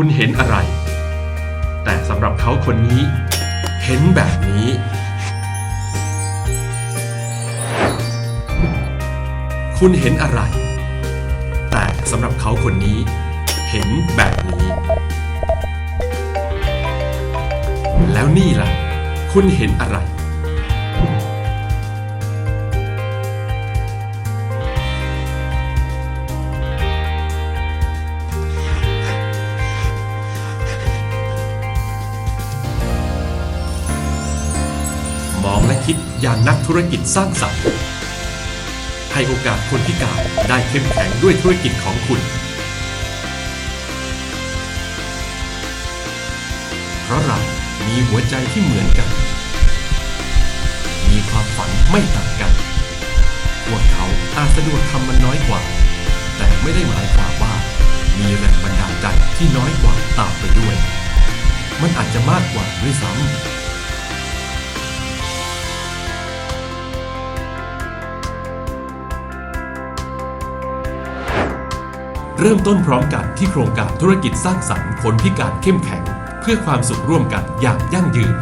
คุณเห็นอะไร แต่สำหรับเขาคนนี้ เห็นแบบนี้ คุณเห็นอะไร แต่สำหรับเขาคนนี้ เห็นแบบนี้ แล้วนี่ล่ะ คุณเห็นอะไร คิดอย่างนักธุรกิจสร้างสรรค์ ให้โอกาสคนพิการได้เข้มแข็งด้วยธุรกิจของคุณ เพราะเรามีหัวใจที่เหมือนกัน มีความฝันไม่ต่างกัน พวกเขาอาจสะดวกทำมันน้อยกว่า แต่ไม่ได้หมายความว่า มีแรงบันดาลใจที่น้อยกว่าตามไปด้วย มันอาจจะมากกว่าด้วยซ้ำ เริ่มต้นพร้อมกันที่โครงการธุรกิจสร้างสรรค์คนพิการเข้มแข็ง เพื่อความสุขร่วมกันอย่างยั่งยืน